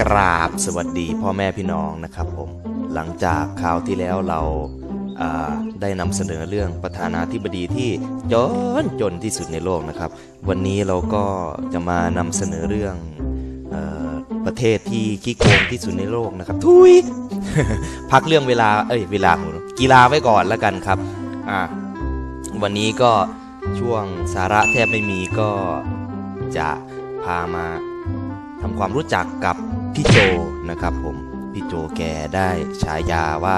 กราบสวัสดีพ่อแม่พี่น้องนะครับผมหลังจากคราวที่แล้วเราาได้นำเสนอเรื่องประธานาธิบดีที่จนจนที่สุดในโลกนะครับ วันนี้เราก็จะมานำเสนอเรื่องออประเทศที่ขี้โกงที่สุดในโลกนะครับ ทุยพักเรื่องเวลาเอ้ยเวลาของกีฬาไว้ก่อนแล้วกันครับอ่าวันนี้ก็ช่วงสาระแทบไม่มีก็จะพามาทำความรู้จักกับ พี่โจนะครับผมพี่โจแกได้ฉายาว่า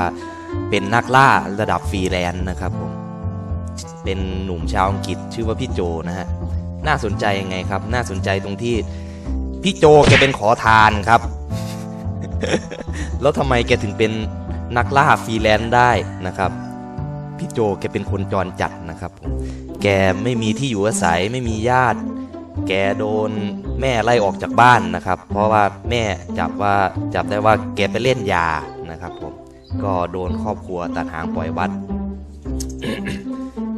เป็นนักล่าระดับฟรีแลนซ์นะครับผมเป็นหนุ่มชาวอังกฤษชื่อว่าพี่โจนะฮะน่าสนใจยังไงครับ น่าสนใจตรงที่พี่โจแกเป็นขอทานครับ แล้วทำไมแกถึงเป็นนักล่าฟรีแลนซ์ได้นะครับพี่โจแกเป็นคนจรจัดนะครับผมแกไม่มีที่อยู่อาศัยไม่มีญาติ แกโดน แม่ไล่ออกจากบ้านนะครับ เพราะว่าแม่จับว่าจับได้ว่าแกไปเล่นยานะครับผมก็โดนครอบครัวตัดหางปล่อยวัด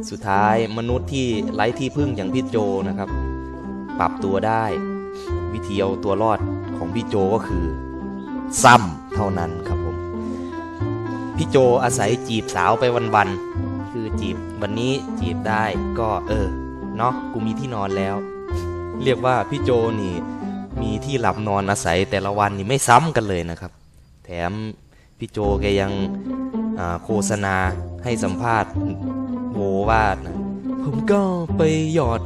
สุดท้ายมนุษย์ที่ไร้ที่พึ่งอย่างพี่โจนะครับ ปรับตัวได้ วิธีเอาตัวรอดของพี่โจก็คือ ซ้ำเท่านั้นครับผมพี่โจอาศัยจีบสาวไปวันๆคือจีบวันนี้จีบได้ก็เออเนาะกูมีที่นอนแล้ว เรียกว่าพี่โจนี่มีที่หลับนอนอาศัยแต่ละวันนี่ไม่ซ้ำกันเลยนะครับ แถมพี่โจแกยังโฆษณาให้สัมภาษณ์โวว่านะผมก็ไปหยอด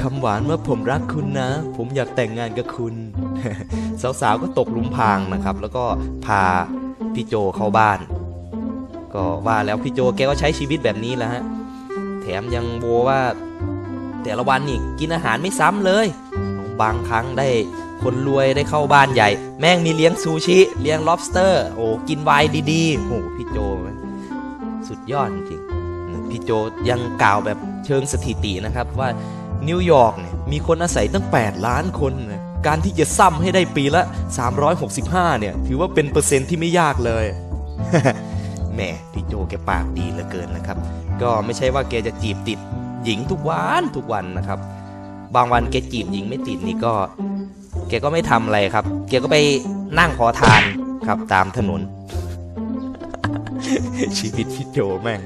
คำหวานว่าผมรักคุณนะ ผมอยากแต่งงานกับคุณ สาวๆก็ตกลุมพางนะครับ แล้วก็พาพี่โจเข้าบ้าน ก็ว่าแล้วพี่โจแกก็ใช้ชีวิตแบบนี้แหละฮะ แถมยังโวว่า แต่ละวันนี่กินอาหารไม่ซ้ำเลย บางครั้งได้คนรวยได้เข้าบ้านใหญ่ แม่งมีเลี้ยงซูชิ เลี้ยง lobster โอ้กินไวน์ดีๆโอ้พี่โจสุดยอดจริงพี่โจยังกล่าวแบบเชิงสถิตินะครับว่านิวยอร์กเนี่ยมีคนอาศัยตั้ง 8 ล้านคนนะการที่จะซ้ำให้ได้ปีละ 365 เนี่ย ถือว่าเป็นเปอร์เซ็นต์ที่ไม่ยากเลย แหมพี่โจแกปากดีเหลือเกินนะครับ ก็ไม่ใช่ว่าแกจะจีบติด หญิงทุกวันทุกวันนะครับ บางวันแกจีบหญิงไม่ติดนี่ก็ แกก็ไม่ทำอะไรครับ แกก็ไปนั่งขอทานครับตามถนน ชีวิตพี่โจแม่ง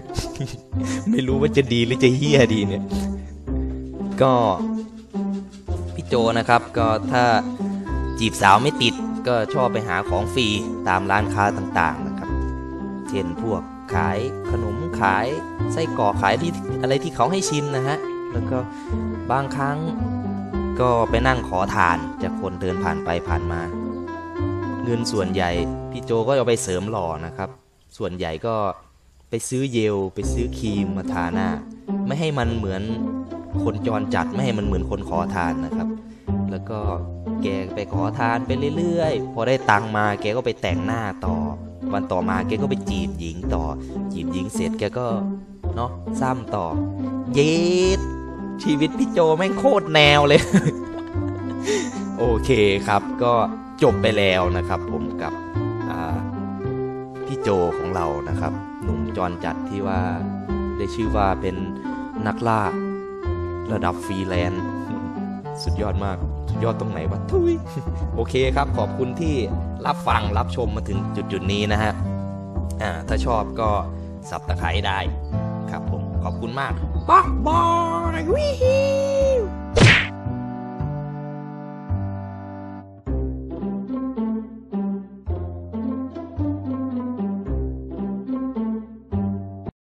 ไม่รู้ว่าจะดีหรือจะเฮี้ยดีเนี่ย ก็พี่โจนะครับ ก็ถ้าจีบสาวไม่ติดก็ชอบไปหาของฟรีตามร้านค้าต่างๆนะครับ เช่นพวก ขายขนมขายไส้กรอกขายที่อะไรที่เขาให้ชิมนะฮะ แล้วก็บางครั้งก็ไปนั่งขอทานจากคนเดินผ่านไปผ่านมา เงินส่วนใหญ่พี่โจก็เอาไปเสริมหล่อนะครับ ส่วนใหญ่ก็ไปซื้อเยลไปซื้อครีมมาทาหน้า ไม่ให้มันเหมือนคนจรจัดไม่ให้มันเหมือนคนขอทานนะครับ แล้วก็แกไปขอทานไปเรื่อยๆ พอได้ตังมาแกก็ไปแต่งหน้าต่อ วันต่อมาแกก็ไปจีบหญิงต่อ จีบหญิงเสร็จแกก็เนาะซ้ำต่อ เย็ดชีวิตพี่โจแม่งโคตรแนวเลย โอเคครับ ก็จบไปแล้วนะครับ ผมกับพี่โจของเรานะครับ หนุ่มจรจัดที่ว่าได้ชื่อว่าเป็นนักล่าระดับฟรีแลนซ์สุดยอดมาก ยอดตรงไหนวะทุยโอเคครับ ขอบคุณที่รับฟังรับชมมาถึงจุดจุดนี้นะฮะอ่าถ้าชอบก็สับตะไคร้ได้ ครับผม ขอบคุณมากบ๊ายบายวิ